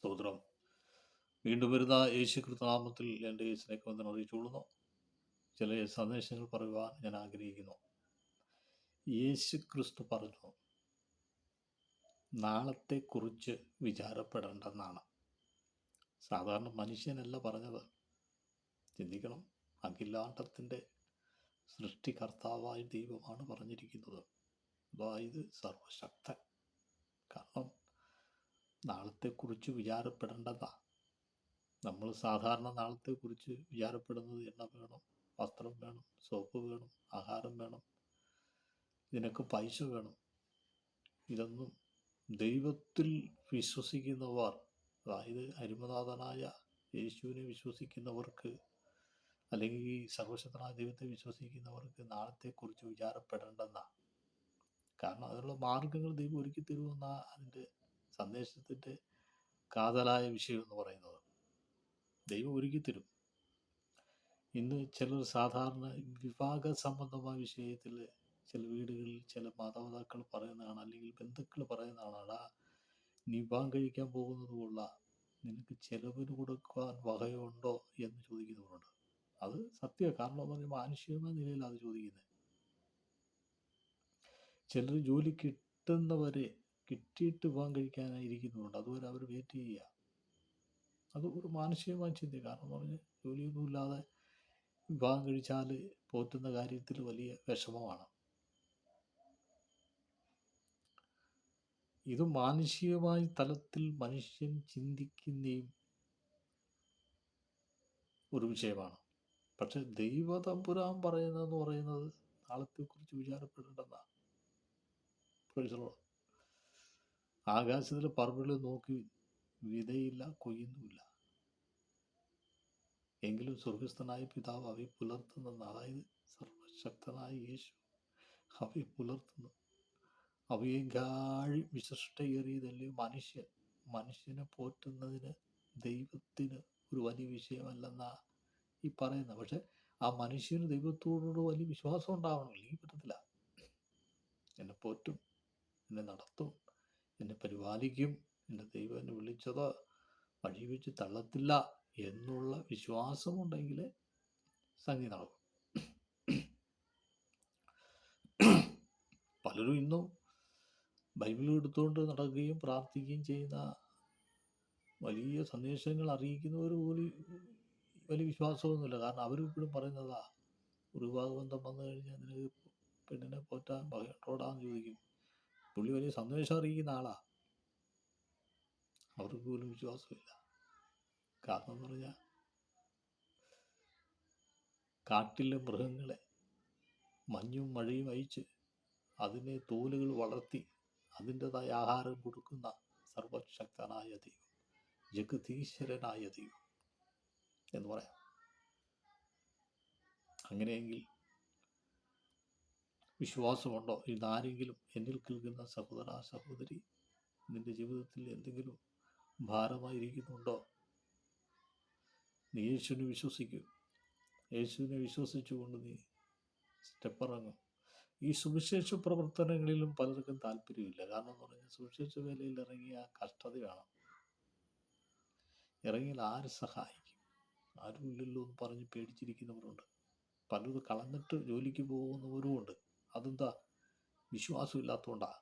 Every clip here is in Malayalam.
സ്തോത്രം. വീണ്ടും വരുന്ന യേശു കൃതനാമത്തിൽ എന്റെ ഈ സ്നേഹവന്ദനം അറിയിച്ചുകൊള്ളുന്നു. ചില സന്ദേശങ്ങൾ പറയുവാൻ ഞാൻ ആഗ്രഹിക്കുന്നു. യേശു ക്രിസ്തു പറഞ്ഞു നാളത്തെക്കുറിച്ച് വിചാരപ്പെടേണ്ടെന്നാണ്. സാധാരണ മനുഷ്യനല്ല പറഞ്ഞത്. ചിന്തിക്കണം അഖിലാണ്ടത്തിന്റെ സൃഷ്ടികർത്താവായ ദൈവമാണ് പറഞ്ഞിരിക്കുന്നത്. അതായത് സർവശക്തൻ. കാരണം നാളത്തെക്കുറിച്ച് വിചാരപ്പെടേണ്ടതാ. നമ്മൾ സാധാരണ നാളത്തെക്കുറിച്ച് വിചാരപ്പെടുന്നത് എണ്ണ വേണം വസ്ത്രം വേണം സോപ്പ് വേണം ആഹാരം വേണം ഇതിനൊക്കെ പൈസ വേണം. ഇതൊന്നും ദൈവത്തിൽ വിശ്വസിക്കുന്നവർ അതായത് അരുമനാഥനായ യേശുവിനെ വിശ്വസിക്കുന്നവർക്ക് അല്ലെങ്കിൽ ഈ സർവശക്തനായ ദൈവത്തെ വിശ്വസിക്കുന്നവർക്ക് നാളത്തെക്കുറിച്ച് വിചാരപ്പെടേണ്ടെന്നാണ് കാരണം അതിനുള്ള മാർഗങ്ങൾ ദൈവം ഒരുക്കി തരുമെന്നാണ് അതിന്റെ സന്ദേശത്തിന്റെ കാതലായ വിഷയം എന്ന് പറയുന്നത് ദൈവം ഒരുക്കിത്തരും ഇന്ന് ചിലർ സാധാരണ വിവാഹ സംബന്ധമായ വിഷയത്തിൽ ചില വീടുകളിൽ ചില മാതാപിതാക്കൾ പറയുന്നതാണ് അല്ലെങ്കിൽ ബന്ധുക്കൾ പറയുന്നതാണ് നീ വിവാഹം കഴിക്കാൻ പോകുന്നത് കൊള്ള. നിനക്ക് ചെലവിന് കൊടുക്കാൻ വകയുണ്ടോ? എന്ന് ചോദിക്കുന്നവരുണ്ട്. അത് സത്യ. കാരണം എന്ന് പറഞ്ഞാൽ മാനുഷികമായ നിലയിൽ അത് ചോദിക്കുന്നത്. ചിലർ ജോലി കിട്ടുന്നവരെ കിട്ടിയിട്ട് വിവാഹം കഴിക്കാനായിരിക്കുന്നുണ്ട്. അതുവരെ അവർ വെയിറ്റ് ചെയ്യുക. അത് ഒരു മാനസികമായ ചിന്ത കാരണം എന്ന് പറഞ്ഞാൽ ജോലിയൊന്നും ഇല്ലാതെ വിവാഹം കഴിച്ചാൽ പോറ്റുന്ന കാര്യത്തിൽ വലിയ വിഷമമാണ്. ഇത് മാനുഷികമായ തലത്തിൽ മനുഷ്യൻ ചിന്തിക്കുന്നയും ഒരു വിഷയമാണ്. പക്ഷെ ദൈവതമ്പുരാൻ പറയുന്നതെന്ന് പറയുന്നത് നാളത്തെക്കുറിച്ച് വിചാരപ്പെടേണ്ടെന്നാണ് ആകാശത്തിലെ പറമ്പുകൾ നോക്കി വിതയില്ല കൊയ്യുന്നുമില്ല. എങ്കിലും സ്വർഗസ്ഥനായ പിതാവ് അവയെ പുലർത്തുന്നെന്ന് അതായത് സർവശക്തനായ യേശു അവയെ പുലർത്തുന്നു. അവയെ ഗാഴി വിശിഷ്ടയേറിയതല്ലേ? മനുഷ്യൻ മനുഷ്യനെ പോറ്റുന്നതിന് ദൈവത്തിന് ഒരു വലിയ വിഷയമല്ലെന്നാ ഈ പറയുന്നത്. പക്ഷെ ആ മനുഷ്യന് ദൈവത്തോടൊരു വലിയ വിശ്വാസം ഉണ്ടാവണം ഇല്ലെങ്കിൽ പറ്റത്തില്ല. എന്നെ പോറ്റും എന്നെ നടത്തും. എന്നെ പരിപാലിക്കും എന്റെ ദൈവം എന്നെ വിളിച്ചത് വഴി വെച്ച് തള്ളത്തില്ല എന്നുള്ള വിശ്വാസമുണ്ടെങ്കിൽ സംഗതി നടക്കും. പലരും ഇന്നും ബൈബിൾ എടുത്തുകൊണ്ട് നടക്കുകയും പ്രാർത്ഥിക്കുകയും ചെയ്യുന്ന വലിയ സന്ദേശങ്ങൾ അറിയിക്കുന്നവർ പോലും വലിയ വിശ്വാസമൊന്നുമില്ല. കാരണം അവരും ഇപ്പോഴും പറയുന്നതാ ഒരു വിവാഹബന്ധം വന്നു കഴിഞ്ഞാൽ നിനക്ക് പെണ്ണിനെ പോറ്റാൻ ഭയത്തോടാന്ന് ചോദിക്കും. പുള്ളി വലിയ സന്ദേശം അറിയിക്കുന്ന ആളാ. അവർക്ക് പോലും വിശ്വാസമില്ല. കാരണം എന്ന് പറഞ്ഞാൽ കാട്ടിലെ മൃഗങ്ങളെ മഞ്ഞും മഴയും അയച്ച് അതിനെ തോലുകൾ വളർത്തി അതിന്റെതായ ആഹാരം കൊടുക്കുന്ന സർവശക്തനായ ദൈവം ജഗതീശ്വരനായ ദൈവം എന്ന് പറയാം. അങ്ങനെയെങ്കിൽ വിശ്വാസമുണ്ടോ? ഇതാരെങ്കിലും എന്നിൽ കേൾക്കുന്ന സഹോദര സഹോദരി നിന്റെ ജീവിതത്തിൽ എന്തെങ്കിലും ഭാരമായിരിക്കുന്നുണ്ടോ? നീ യേശുവിനെ വിശ്വസിക്കൂ. യേശുവിനെ വിശ്വസിച്ചുകൊണ്ട് നീ സ്റ്റെപ്പിറങ്ങും. ഈ സുവിശേഷ പ്രവർത്തനങ്ങളിലും പലർക്കും താല്പര്യമില്ല. കാരണം എന്ന് പറഞ്ഞാൽ സുവിശേഷ വേലയിൽ ഇറങ്ങിയ കഷ്ടത വേണം. ഇറങ്ങിയാൽ ആര് സഹായിക്കും? ആരും ഇല്ലല്ലോ എന്ന് പറഞ്ഞ് പേടിച്ചിരിക്കുന്നവരുണ്ട്. പലരും കളഞ്ഞിട്ട് ജോലിക്ക് പോകുന്നവരും ഉണ്ട് അതെന്താ വിശ്വാസം ഇല്ലാത്തതുകൊണ്ടാണ്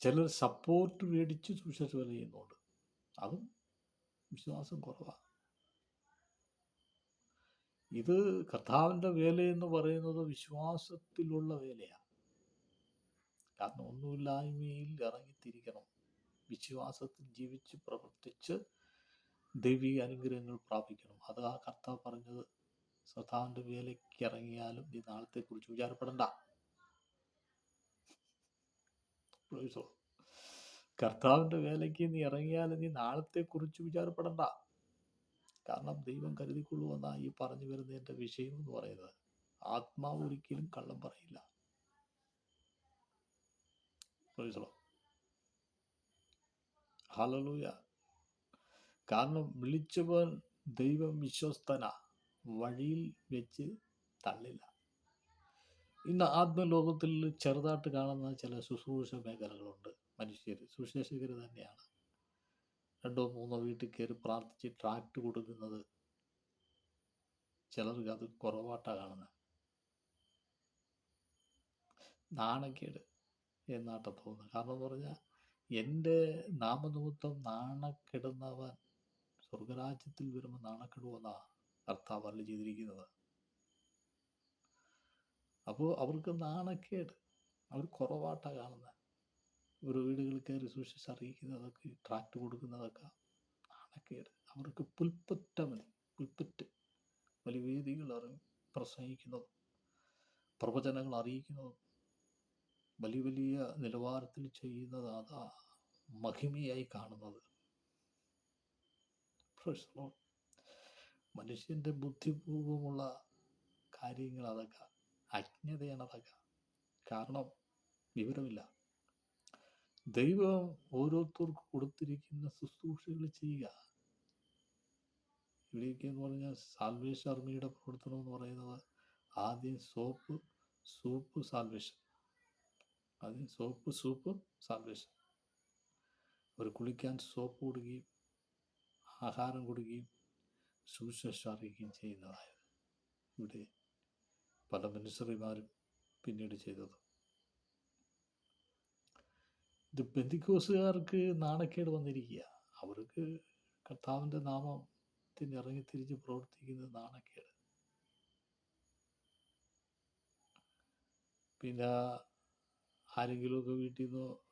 ചിലർ സപ്പോർട്ട് മേടിച്ച് വേല ചെയ്യുന്നുണ്ട്. അതും വിശ്വാസം കുറവാണ് ഇത് കർത്താവിന്റെ വേലയെന്ന് പറയുന്നത് വിശ്വാസത്തിലുള്ള വേലയാണ് കാരണം ഒന്നുമില്ലായ്മയിൽ ഇറങ്ങിത്തിരിക്കണം. വിശ്വാസത്തിൽ ജീവിച്ച് പ്രവർത്തിച്ച് ദൈവിക അനുഗ്രഹങ്ങൾ പ്രാപിക്കണം. അത് ആ കർത്താവ് പറഞ്ഞത്. കർത്താവിന്റെ വേലയ്ക്ക് ഇറങ്ങിയാലും നീ നാളത്തെക്കുറിച്ച് വിചാരപ്പെടണ്ട. കർത്താവിന്റെ വേലയ്ക്ക് നീ ഇറങ്ങിയാലും നീ നാളത്തെക്കുറിച്ച് വിചാരപ്പെടണ്ട. കാരണം ദൈവം കരുതിക്കൊള്ളുവെന്ന ഈ പറഞ്ഞു വരുന്നതിന്റെ വിഷയം എന്ന് പറയുന്നത്. ആത്മാവ് ഒരിക്കലും കള്ളം പറയില്ല. ഹലലൂയ കാരണം വിളിച്ചവൻ ദൈവം വിശ്വസ്തന വഴിയിൽ വെച്ച് തള്ളില്ല. ഇന്ന് ആത്മലോകത്തിൽ ചെറുതായിട്ട് കാണുന്ന ചില ശുശ്രൂഷ മേഖലകളുണ്ട് മനുഷ്യർ. സുശേഷകർ തന്നെയാണ്. രണ്ടോ മൂന്നോ വീട്ടിൽ കയറി പ്രാർത്ഥിച്ച് ട്രാക്ട് കൊടുക്കുന്നത് ചിലർക്ക് അത് കുറവായിട്ടാണ് കാണുന്നത് നാണക്കേട് എന്നാട്ട തോന്നുന്നത് കാരണം എന്ന് പറഞ്ഞാൽ എന്റെ നാമനിമിത്തം നാണക്കെടുന്നവൻ സ്വർഗരാജ്യത്തിൽ വരുമ്പോൾ നാണക്കെടുവെന്നാ കർത്താവ് അല്ല ചെയ്തിരിക്കുന്നത്. അപ്പോൾ അവർക്ക് നാണക്കേട്. അവർ കുറവാട്ടാണ് കാണുന്നത് ഒരു വീടുകളിൽ കയറി സൂക്ഷിച്ച് അറിയിക്കുന്നതൊക്കെ ട്രാക്ട് കൊടുക്കുന്നതൊക്കെ നാണക്കേട്. അവർക്ക് പുൽപ്പറ്റ മതി. പുൽപ്പറ്റ്. വലിയ വേദികൾ അറിയും പ്രസംഗിക്കുന്നതും പ്രവചനങ്ങൾ അറിയിക്കുന്നതും വലിയ വലിയ നിലവാരത്തിൽ ചെയ്യുന്നത് അതാ മഹിമയായി കാണുന്നത്. Lord. മനുഷ്യന്റെ ബുദ്ധിപൂർവമുള്ള കാര്യങ്ങൾ അതൊക്കെ അജ്ഞതയാണ് അതൊക്കെ. കാരണം വിവരമില്ല. ദൈവം ഓരോരുത്തർക്കും കൊടുത്തിരിക്കുന്ന ശുശ്രൂഷകൾ ചെയ്യുക. ഇവിടെയൊക്കെ എന്ന് പറഞ്ഞാൽ സാൽവേഷൻ ആർമിയുടെ പ്രവർത്തനം എന്ന് പറയുന്നത് ആദ്യം സോപ്പ് സൂപ്പ് സാൽവേഷൻ ആദ്യം സോപ്പ് സൂപ്പ് സാൽവേഷൻ അവർ കുളിക്കാൻ സോപ്പ് കൊടുക്കുകയും ആഹാരം കൊടുക്കുകയും സുവിശേഷം അറിയിക്കുകയും ചെയ്യുന്നതായത് ഇവിടെ പല മിനിസ്റ്ററിമാരും പിന്നീട് ചെയ്തത്. ഇത് ബന്ധിക്കോസുകാർക്ക് നാണക്കേട് വന്നിരിക്കുക. അവർക്ക് കർത്താവിന്റെ നാമത്തിന് ഇറങ്ങി തിരിച്ച് പ്രവർത്തിക്കുന്നത് നാണക്കേട്. പിന്നെ ആരെങ്കിലുമൊക്കെ വീട്ടിൽ നിന്നോ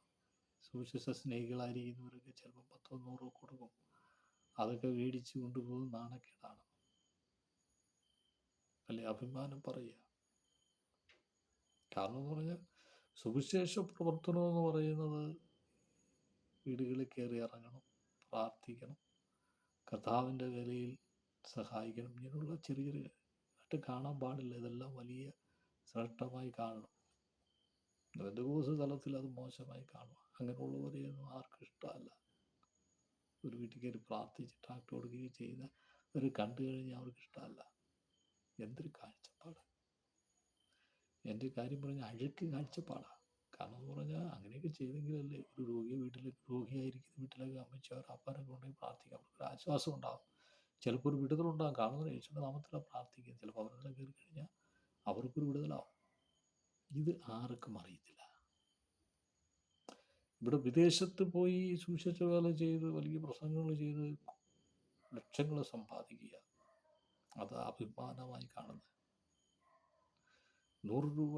സുവിശേഷ സ്നേഹികളായിരിക്കുന്നവരൊക്കെ ചിലപ്പോൾ പത്തോ നൂറോ കൊടുക്കും. അതൊക്കെ മേടിച്ച് കൊണ്ടുപോകും നാണക്കേടാണ്. അല്ലെ? അഭിമാനം പറയുക. കാരണം എന്ന് പറഞ്ഞാൽ സുവിശേഷ പ്രവർത്തനം എന്ന് പറയുന്നത് വീടുകളിൽ കയറി ഇറങ്ങണം പ്രാർത്ഥിക്കണം കർത്താവിന്റെ വിലയിൽ സഹായിക്കണം. ഇങ്ങനെയുള്ള ചെറിയ ചെറിയ ആയിട്ട് കാണാൻ പാടില്ല. ഇതെല്ലാം വലിയ ശ്രേഷ്ഠമായി കാണണം. ബന്ധുക്കോസ് തലത്തിൽ അത് മോശമായി കാണുക. അങ്ങനെയുള്ളവരെയൊന്നും ആർക്കും ഇഷ്ടമല്ല. ഒരു വീട്ടിൽ കയറി പ്രാർത്ഥിച്ച് ട്രാക്ടർ കൊടുക്കുകയും ചെയ്ത ഒരു കണ്ടു കഴിഞ്ഞാൽ അവർക്ക് ഇഷ്ടമല്ല. എന്തൊരു കാഴ്ചപ്പാടാണ് എന്റെ കാര്യം പറഞ്ഞാൽ അഴുക്ക് കാഴ്ചപ്പാടാണ് കാരണം എന്ന് പറഞ്ഞാൽ അങ്ങനെയൊക്കെ ചെയ്തെങ്കിലല്ലേ ഒരു രോഗിയെ വീട്ടിൽ രോഗിയായിരിക്കുന്ന വീട്ടിലൊക്കെ അമ്മച്ചവർ അപ്പാരൊക്കെ കൊണ്ടുപോയി പ്രാർത്ഥിക്കാം. അവർക്ക് ആശ്വാസം ഉണ്ടാവും. ചിലപ്പോൾ ഒരു വിടുതലുണ്ടാകും കാണുന്ന യേശുവിന്റെ നാമത്തിലാണ് പ്രാർത്ഥിക്കുക. ചിലപ്പോൾ അവരെല്ലാം കയറി കഴിഞ്ഞാൽ അവർക്കൊരു വിടുതലാവും. ഇത് ആർക്കും അറിയത്തില്ല. ഇവിടെ വിദേശത്ത് പോയി സുവിശേഷ വേല ചെയ്ത് വലിയ പ്രസംഗങ്ങൾ ചെയ്ത് ലക്ഷങ്ങൾ സമ്പാദിക്കുക. അത് അഭിമാനമായി കാണുന്നത്. നൂറ് രൂപ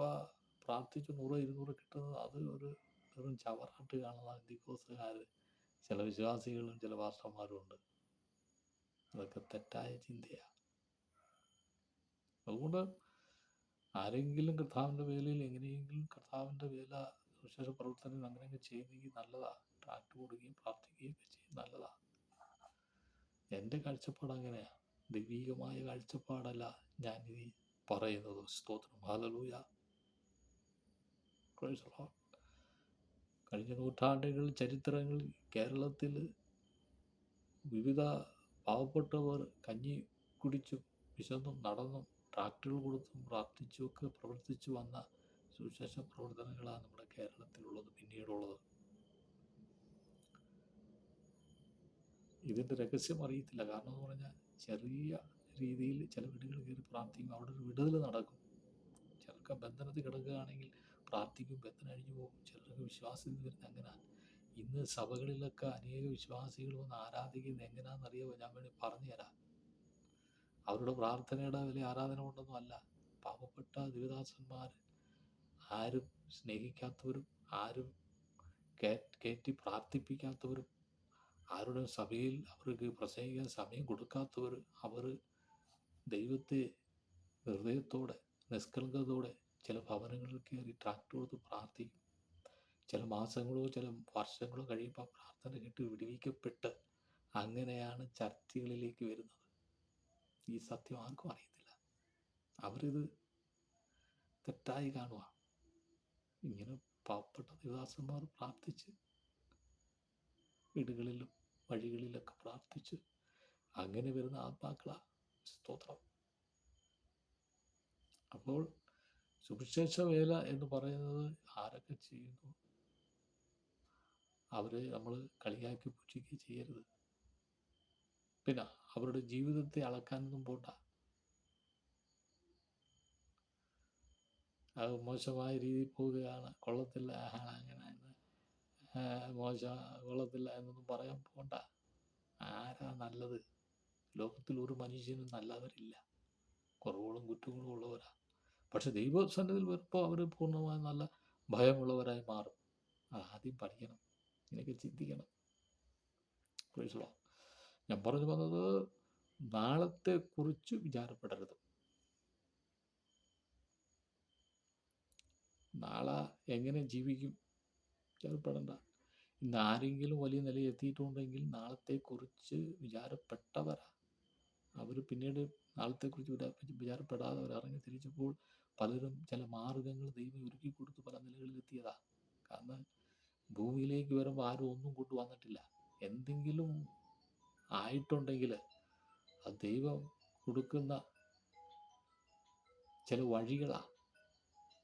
പ്രാർത്ഥിച്ച് നൂറ് ഇരുന്നൂറ് കിട്ടുന്നത് അത് ഒരു വെറും ചവറായിട്ട് കാണുന്ന ഇന്ത്യക്കോസുകാർ ചില വിശ്വാസികളും ചില പാസ്റ്റർമാരും ഉണ്ട്. അതൊക്കെ തെറ്റായ ചിന്തയാണ് അതുകൊണ്ട് ആരെങ്കിലും കർത്താവിന്റെ വേലയിൽ എങ്ങനെയെങ്കിലും കർത്താവിന്റെ വേല സുവിശേഷ പ്രവർത്തനം അങ്ങനെയൊക്കെ ചെയ്യുന്നെങ്കിൽ നല്ലതാണ് ട്രാക്ട് കൊടുക്കുകയും പ്രാർത്ഥിക്കുകയും ഒക്കെ ചെയ്യും. നല്ലതാണ് എന്റെ കാഴ്ചപ്പാട് അങ്ങനെയാണ് ദൈവീകമായ കാഴ്ചപ്പാടല്ല ഞാൻ ഈ പറയുന്നത്. സ്തോത്രം. ഹാലലൂയ. കഴിഞ്ഞ നൂറ്റാണ്ടുകൾ ചരിത്രങ്ങളിൽ കേരളത്തിൽ വിവിധ പാവപ്പെട്ടവർ കഞ്ഞി കുടിച്ചും വിശന്നും നടന്നും ട്രാക്ടറുകൾ കൊടുത്തും പ്രാർത്ഥിച്ചും ഒക്കെ പ്രവർത്തിച്ചു വന്ന സുവിശേഷ പ്രവർത്തനങ്ങളാണ് നമ്മുടെ കേരളത്തിലുള്ളത് പിന്നീടുള്ളത്. ഇതിന്റെ രഹസ്യം അറിയത്തില്ല. കാരണം എന്ന് പറഞ്ഞാൽ ചെറിയ രീതിയിൽ ചില വീടുകൾ കയറി പ്രാർത്ഥിക്കും. അവിടെ ഒരു വിടുതൽ നടക്കും. ചിലർക്ക് ബന്ധനത്തിൽ കിടക്കുകയാണെങ്കിൽ പ്രാർത്ഥിക്കും ബന്ധനം അഴിഞ്ഞു പോകും. ചിലർക്ക് വിശ്വാസത്തിൽ വരുന്ന അങ്ങനെ ഇന്ന് സഭകളിലൊക്കെ അനേക വിശ്വാസികൾ വന്ന് ആരാധിക്കുന്നത് എങ്ങനെയാണെന്നറിയാമോ ഞാൻ വേണ്ടി പറഞ്ഞു തരാം. അവരുടെ പ്രാർത്ഥനയുടെ വലിയ ആരാധന കൊണ്ടൊന്നും അല്ല. പാവപ്പെട്ട ദേവദാസന്മാർ ആരും സ്നേഹിക്കാത്തവരും ആരും കയറ്റി പ്രാർത്ഥിപ്പിക്കാത്തവരും ആരുടെ സഭയിൽ അവർക്ക് പ്രസംഗിക്കാൻ സമയം കൊടുക്കാത്തവർ അവർ ദൈവത്തെ ഹൃദയത്തോടെ നിഷ്കളങ്കതയോടെ ചില ഭവനങ്ങളിൽ കയറി ട്രാക്ട് കൊടുത്ത് പ്രാർത്ഥിക്കും. ചില മാസങ്ങളോ ചില വർഷങ്ങളോ കഴിയുമ്പോൾ പ്രാർത്ഥന കേട്ട് വിടുവിക്കപ്പെട്ട് അങ്ങനെയാണ് ചർച്ചകളിലേക്ക് വരുന്നത്. ഈ സത്യം ആർക്കും അറിയത്തില്ല. അവരിത് തെറ്റായി കാണുക ഇങ്ങനെ പാവപ്പെട്ട ദേവദാസന്മാർ പ്രാർത്ഥിച്ച് വീടുകളിലും വഴികളിലൊക്കെ പ്രാർത്ഥിച്ച് അങ്ങനെ വരുന്ന ആത്മാക്കളാ. സ്തോത്രം. അപ്പോൾ സുവിശേഷ വേല എന്ന് പറയുന്നത് ആരൊക്കെ ചെയ്യുന്നു? അവരെ നമ്മൾ കളിയാക്കി പുച്ഛിക്കുകയും ചെയ്യരുത്. പിന്നെ അവരുടെ ജീവിതത്തെ അളക്കാനൊന്നും പോണ്ട. അത് മോശമായ രീതിയിൽ പോവുകയാണ്. കൊള്ളത്തില്ല അങ്ങനെ മോശ കൊള്ളത്തില്ല എന്നൊന്നും പറയാൻ പോകണ്ട ആരാ നല്ലത്? ലോകത്തിൽ ഒരു മനുഷ്യനും നല്ലവരില്ല. കുറവുകളും കുറ്റങ്ങളും ഉള്ളവരാ. പക്ഷെ ദൈവസന്നിധിയിൽ വരുമ്പോൾ അവർ പൂർണമായും നല്ല ഭയമുള്ളവരായി മാറും. ആദ്യം പഠിക്കണം. ഇതിനൊക്കെ ചിന്തിക്കണം. ഞാൻ പറഞ്ഞു വന്നത് നാളത്തെ കുറിച്ച് വിചാരപ്പെടരുത്. നാളെ എങ്ങനെ ജീവിക്കും? വിചാരപ്പെടണ്ട ഇന്ന് ആരെങ്കിലും വലിയ നിലയിൽ എത്തിയിട്ടുണ്ടെങ്കിൽ നാളത്തെക്കുറിച്ച് വിചാരപ്പെട്ടവരാ. അവർ പിന്നീട് നാളത്തെക്കുറിച്ച് കുറിച്ച് വിചാരപ്പെടാതെ ഇറങ്ങി തിരിച്ചപ്പോൾ പലരും ചില മാർഗങ്ങൾ ദൈവം ഒരുക്കി കൊടുത്ത് പല നിലകളിൽ എത്തിയതാ കാരണം ഭൂമിയിലേക്ക് വരുമ്പോൾ ആരും ഒന്നും കൊണ്ടുവന്നിട്ടില്ല എന്തെങ്കിലും ആയിട്ടുണ്ടെങ്കിൽ ആ ദൈവം കൊടുക്കുന്ന ചില വഴികളാ.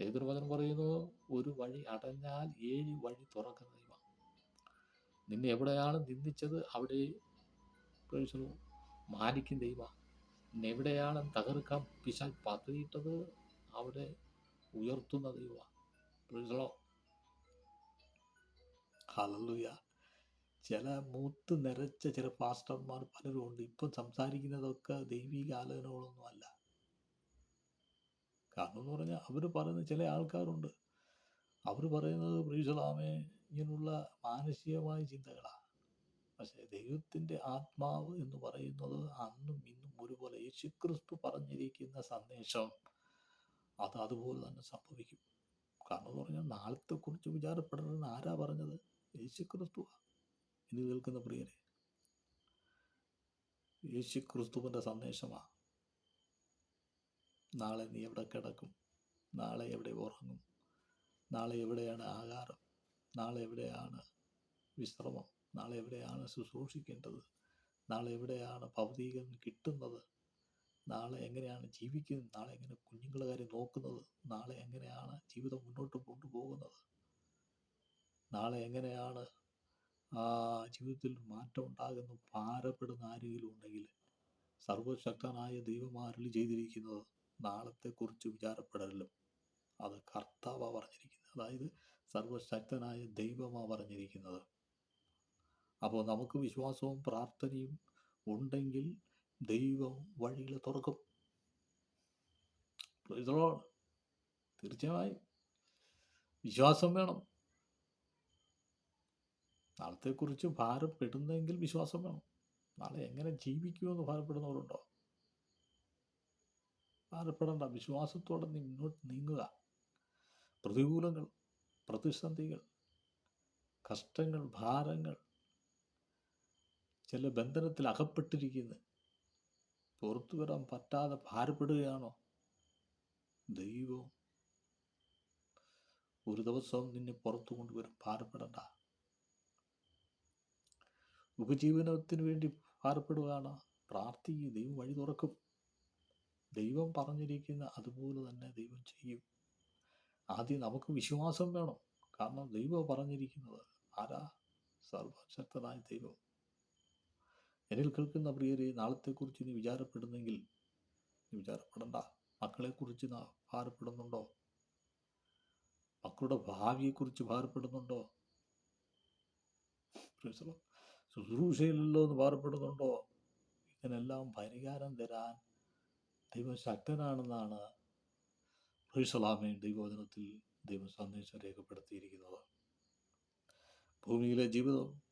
ഏതൊരു പറയുന്നു ഒരു വഴി അടഞ്ഞാൽ ഏഴ് വഴി തുറക്കുന്ന ദൈവം. നിന്നെ എവിടെയാണ് നിന്ദിച്ചത്? അവിടെ praise മാനിക്കും ദൈവ. എവിടെയാണ് തകർക്കാൻ പിശാൽ പദ്ധതിയിട്ടത് അവിടെ ഉയർത്തുന്ന ദൈവ. ഹല്ലേലൂയ. ചില മൂത്ത് നിറച്ച ചില പാസ്റ്റർമാർ പലരും ഉണ്ട് ഇപ്പം സംസാരിക്കുന്നതൊക്കെ ദൈവിക ആലോചനകളൊന്നും അല്ല കാരണം എന്ന് പറഞ്ഞാൽ അവർ പറയുന്ന ചില ആൾക്കാരുണ്ട്. അവർ പറയുന്നത് പ്രീസലാമേ ഇങ്ങനെയുള്ള മാനസികമായ ചിന്തകളാണ് പക്ഷേ ദൈവത്തിന്റെ ആത്മാവ് എന്ന് പറയുന്നത് അന്നും ഇന്നും ഒരുപോലെ യേശുക്രിസ്തു പറഞ്ഞിരിക്കുന്ന സന്ദേശം അത് അതുപോലെ തന്നെ സംഭവിക്കും. കാരണം എന്ന് പറഞ്ഞാൽ നാളത്തെക്കുറിച്ച് വിചാരപ്പെടണമെന്ന് ആരാ പറഞ്ഞത്? യേശുക്രിസ്തുവാണ് ഇനി കേൾക്കുന്ന പ്രിയരെ യേശുക്രിസ്തുവിന്റെ സന്ദേശമാണ് നാളെ നീ എവിടെ കിടക്കും? നാളെ എവിടെ ഉറങ്ങും? നാളെ എവിടെയാണ് ആഹാരം? നാളെ എവിടെയാണ് വിശ്രമം? നാളെ എവിടെയാണ് ശുശ്രൂഷിക്കേണ്ടത്? നാളെ എവിടെയാണ് ഭൗതികം കിട്ടുന്നത്? നാളെ എങ്ങനെയാണ് ജീവിക്കുന്നത്? നാളെ എങ്ങനെ കുഞ്ഞുങ്ങളെ കാര്യം നോക്കുന്നത്? നാളെ എങ്ങനെയാണ് ജീവിതം മുന്നോട്ട് കൊണ്ടുപോകുന്നത്? നാളെ എങ്ങനെയാണ് ജീവിതത്തിൽ മാറ്റം ഉണ്ടാകുന്ന ഭാരപ്പെടുന്ന ആരെങ്കിലും ഉണ്ടെങ്കിൽ സർവശക്തനായ ദൈവം ചെയ്തിരിക്കുന്നത് നാളത്തെക്കുറിച്ച് വിചാരപ്പെടലും അത് കർത്താവാണ് പറഞ്ഞിരിക്കുന്നത്. അതായത് സർവശക്തനായ ദൈവമാണ് പറഞ്ഞിരിക്കുന്നത്. അപ്പോൾ നമുക്ക് വിശ്വാസവും പ്രാർത്ഥനയും ഉണ്ടെങ്കിൽ ദൈവം വഴിയിൽ തുറക്കും. തീർച്ചയായും വിശ്വാസം വേണം. നാളത്തെക്കുറിച്ച് ഭാരപ്പെടുന്നെങ്കിൽ വിശ്വാസം വേണം. നാളെ എങ്ങനെ ജീവിക്കുമെന്ന് ഭാരപ്പെടുന്നവരുണ്ടോ? ഭാരപ്പെടേണ്ട വിശ്വാസത്തോടെ നീ മുന്നോട്ട് നീങ്ങുക. പ്രതികൂലങ്ങൾ പ്രതിസന്ധികൾ കഷ്ടങ്ങൾ ഭാരങ്ങൾ ചില ബന്ധനത്തിൽ അകപ്പെട്ടിരിക്കുന്നു. പുറത്തു വരാൻ പറ്റാതെ ഭാരപ്പെടുകയാണോ? ദൈവം ഒരു ദിവസം നിന്നെ പുറത്തു കൊണ്ടുവരും ഭാരപ്പെടണ്ട. ഉപജീവനത്തിന് വേണ്ടി ഭാരപ്പെടുകയാണ്. പ്രാർത്ഥിക്കുക ദൈവം വഴി തുറക്കും. ദൈവം പറഞ്ഞിരിക്കുന്ന അതുപോലെ തന്നെ ദൈവം ചെയ്യും. ആദ്യം നമുക്ക് വിശ്വാസം വേണം. കാരണം ദൈവം പറഞ്ഞിരിക്കുന്നത് ആരാ? സർവശക്തനായ ദൈവം. എന്നിൽ കേൾക്കുന്ന പ്രിയരെ നാളത്തെക്കുറിച്ച് നീ വിചാരപ്പെടുന്നെങ്കിൽ നീ വിചാരപ്പെടണ്ട. മക്കളെക്കുറിച്ച് ഭാരപ്പെടുന്നുണ്ടോ? മക്കളുടെ ഭാവിയെക്കുറിച്ച് ഭാരപ്പെടുന്നുണ്ടോ? ശുശ്രൂഷയിലല്ലോ എന്ന് ഭാരപ്പെടുന്നുണ്ടോ? ഇതിനെല്ലാം പരിഹാരം തരാൻ ദൈവം ശക്തനാണെന്നാണ് റീസലാമേൻ ദൈവവചനത്തിൽ ദൈവ സന്ദേശം രേഖപ്പെടുത്തിയിരിക്കുന്നത്. ഭൂമിയിലെ ജീവിതം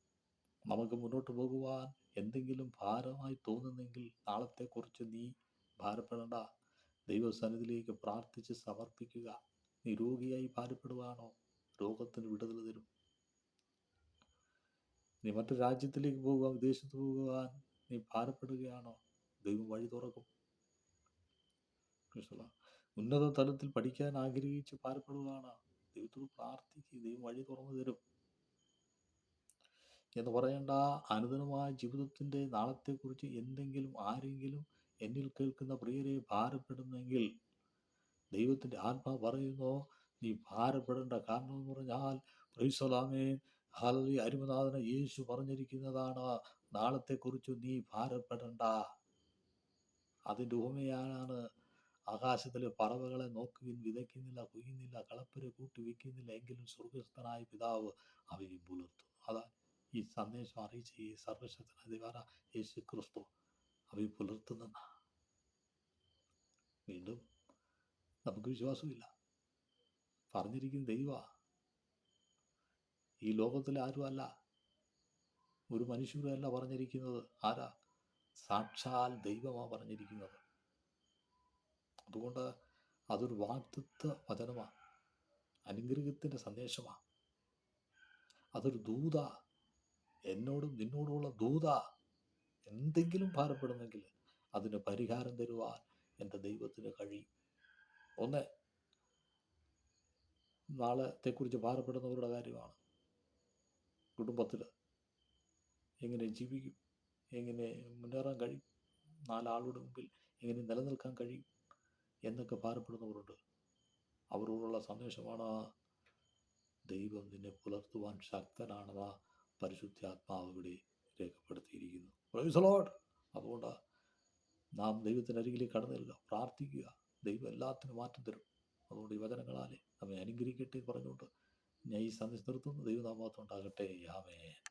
നമുക്ക് മുന്നോട്ട് പോകുവാൻ എന്തെങ്കിലും ഭാരമായി തോന്നുന്നെങ്കിൽ നാളത്തെക്കുറിച്ച് നീ ഭാരപ്പെടേണ്ട. ദൈവസന്നിധിയിലേക്ക് പ്രാർത്ഥിച്ച് സമർപ്പിക്കുക. നീ രോഗിയായി ഭാരപ്പെടുവാണോ രോഗത്തിന് വിടുതൽ തരും. നീ മറ്റു രാജ്യത്തിലേക്ക് പോകുക വിദേശത്ത് പോകുവാൻ നീ ഭാരപ്പെടുകയാണോ? ദൈവം വഴി തുറക്കും. ഉന്നത തലത്തിൽ പഠിക്കാൻ ആഗ്രഹിച്ച് ഭാരപ്പെടുകയാണ് ദൈവത്തോട് പ്രാർത്ഥിക്കുക ദൈവം വഴി തുറന്നു തരും. എന്ന് പറയേണ്ട അനുദിനമായ ജീവിതത്തിന്റെ നാളത്തെക്കുറിച്ച് എന്തെങ്കിലും ആരെങ്കിലും എന്നിൽ കേൾക്കുന്ന പ്രിയരെ ഭാരപ്പെടുന്നെങ്കിൽ ദൈവത്തിന്റെ ആത്മാ പറയുന്നു നീ ഭാരപ്പെടേണ്ട കാരണം എന്ന് പറഞ്ഞാൽ പ്രൈസലാമേ ഹല്ലി അരുമനാഥന യേശു പറഞ്ഞിരിക്കുന്നതാണ് നാളത്തെക്കുറിച്ച് നീ ഭാരപ്പെടണ്ട. അതിന്റെ ഉപമയാണ് ആകാശത്തിലെ പറവകളെ നോക്കുവിൻ വിതയ്ക്കുന്നില്ല കൊയ്യുന്നില്ല കളപ്പര് കൂട്ടി വയ്ക്കുന്നില്ല എങ്കിലും സ്വർഗസ്ഥനായ പിതാവ് അവയെ പുലർത്തും. അതാണ് ഈ സന്ദേശം അറിയിച്ച ഈ സർവശക്തനായ ദൈവ യേശു ക്രിസ്തു അവയെ പുലർത്തുന്ന വീണ്ടും നമുക്ക് വിശ്വാസമില്ല. പറഞ്ഞിരിക്കുന്ന ദൈവ ഈ ലോകത്തിൽ ആരുമല്ല? ഒരു മനുഷ്യരല്ല പറഞ്ഞിരിക്കുന്നത്. ആരാ? സാക്ഷാൽ ദൈവമാ പറഞ്ഞിരിക്കുന്നത്. അതുകൊണ്ട് അതൊരു വാക്തത്വ വചനമാണ് അനുഗ്രഹത്തിന്റെ സന്ദേശമാണ് അതൊരു ദൂത. എന്നോടും നിന്നോടുമുള്ള ദൂത. എന്തെങ്കിലും ഭാരപ്പെടുന്നെങ്കിൽ അതിന് പരിഹാരം തരുവാൻ എന്റെ ദൈവത്തിന് കഴിയും. ഒന്ന് നാളത്തെക്കുറിച്ച് ഭാരപ്പെടുന്നവരുടെ കാര്യമാണ്. കുടുംബത്തിൽ എങ്ങനെ ജീവിക്കും? എങ്ങനെ മുന്നേറാൻ കഴിയും? നാലാളുടെ മുമ്പിൽ എങ്ങനെ നിലനിൽക്കാൻ കഴിയും? എന്നൊക്കെ ഭാരപ്പെടുന്നവരുണ്ട് അവരോടുള്ള സന്ദേശമാണ് ദൈവം നിന്നെ പുലർത്തുവാൻ ശക്തനാണെന്ന് പരിശുദ്ധാത്മാവ് ഇവിടെ രേഖപ്പെടുത്തിയിരിക്കുന്നു. അതുകൊണ്ട് നാം ദൈവത്തിന്റെ അരികിലേക്ക് കടന്നു ചെല്ലുക പ്രാർത്ഥിക്കുക. ദൈവം എല്ലാത്തിനും മാറ്റം തരും. അതുകൊണ്ട് ഈ വചനങ്ങളാലേ നമ്മെ അനുഗ്രഹിക്കട്ടെ പറഞ്ഞുകൊണ്ട് ഞാൻ ഈ സന്ദേശം നിർത്തുന്നു. ദൈവനാമത്വം ഉണ്ടാകട്ടെ യാമേ